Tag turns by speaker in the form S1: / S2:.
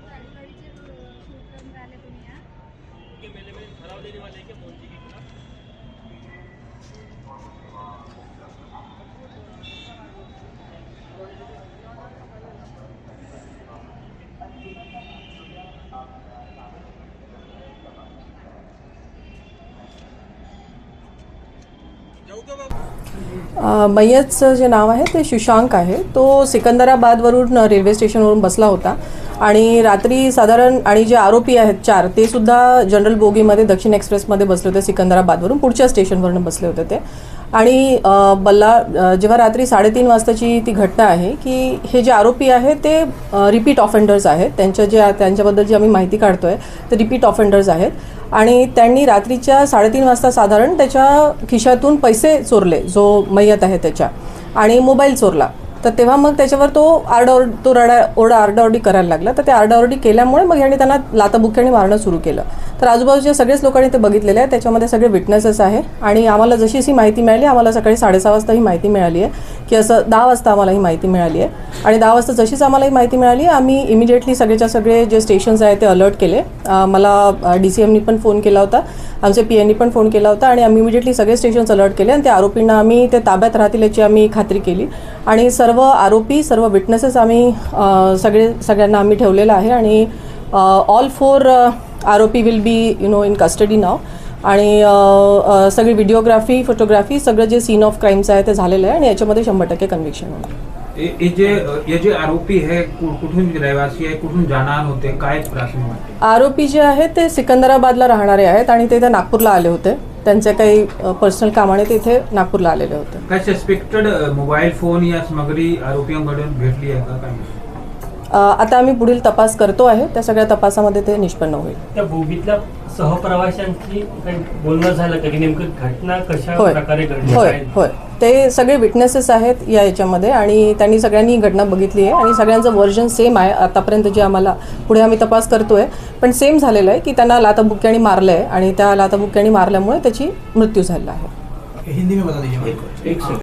S1: गाडीवाडीचे shoot करून राहिले तुम्ही हा
S2: अ, मैयतचं जे नाव आहे ते शुशांक आहे. तो सिकंदराबादवरून रेल्वे स्टेशनवरून बसला होता. आणि रात्री साधारण आणि जे आरोपी आहेत चार ते सुद्धा जनरल बोगीमध्ये दक्षिण एक्सप्रेसमध्ये बसले होते सिकंदराबादवरून. पुढच्या स्टेशनवरून बसले होते ते. आणि बल्ला जेव्हा रात्री साडेतीन वाजताची ती घटना आहे की हे जे आरोपी आहेत ते रिपीट ऑफेंडर्स आहेत. त्यांच्या जे त्यांच्याबद्दल जी आम्ही माहिती काढतोय ते रिपीट ऑफेंडर्स आहेत. आणि त्यांनी रात्रीच्या साडेतीन वाजता साधारण त्याच्या खिशातून पैसे चोरले जो मय्यत आहे त्याच्या आणि मोबाईल चोरला. तर तेव्हा मग त्याच्यावर तो आरडाओर तो रडा ओरडा आरडाओरडी करायला लागला. तर ते आरडाओरडी केल्यामुळे मग यांनी त्यांना लाताबुक्याने मारणं सुरू केलं. तर आजूबाजूच्या सगळेच लोकांनी ते बघितलेले आहे त्याच्यामध्ये सगळे विटनेसेस आहे. आणि आम्हाला जशी अशी माहिती मिळाली आम्हाला सकाळी साडेसहा वाजता ही माहिती मिळाली आहे. की असं दहा वाजता आम्हाला ही माहिती मिळाली आहे. आणि दहा वाजता जशीच आम्हाला ही माहिती मिळाली आम्ही इमिडिएटली सगळेच्या सगळे जे स्टेशन्स आहे ते अलर्ट केले. मला डी सी एमनी पण फोन केला होता. आमचे पी एननी पण फोन केला होता. आणि आम्ही इमिजिएटली सगळे स्टेशन्स अलर्ट केले आणि त्या आरोपींना आम्ही ते ताब्यात राहतील याची आम्ही खात्री केली. आणि सर्व आरोपी सर्व विटनेसेस आम्ही सगळे सगळ्यांना आम्ही ठेवलेलं आहे. आणि ऑल फोर आरोपी will be you know in custody नाव आणि सगळी व्हिडिओग्राफी फोटोग्राफी सगळं जे सीन ऑफ क्राईम्स आहे ते झालेलं आहे आणि याच्यामध्ये शंभर टक्के कन्व्हिक्शन होणार.
S3: ये जे ये जे आरोपी है कु- कुठून रहिवासी आहे कुठून जाणार होते काय प्राथमिक माहिती
S2: आरोपी जे आहेत ते सिकंदराबादला राहणारे आहेत आणि ते इथे नागपूरला आले होते. त्यांचे काही पर्सनल कामाने ते इथे नागपूरला आलेले होते.
S3: काय सस्पेक्टेड मोबाईल फोन या सामग्री आरोपींकडून भेटली आहे का काय?
S2: आता आम्ही पुढील तपास करतो आहे. त्या सगळ्या तपासामध्ये ते निष्पन्न होईल.
S4: त्या बोगीतल्या सहप्रवाशांची काही बोलणं झालं का? की नेमकं घटना कशा
S2: होय.
S4: प्रकारे घडली
S2: होय ते सगळे विटनेसेस आहेत या याच्यामध्ये आणि त्यांनी सगळ्यांनी ही घटना बघितली आहे आणि सगळ्यांचं व्हर्जन सेम आहे. आतापर्यंत जे आम्हाला पुढे आम्ही तपास करतोय पण सेम झालेलं आहे की त्यांना लाताबुक्क्याने मारलं आहे आणि त्या लाताबुक्क्याने मारल्यामुळे त्याची मृत्यू झालेला आहे.
S5: हिंदी में बता दीजिए
S4: एक सेकंड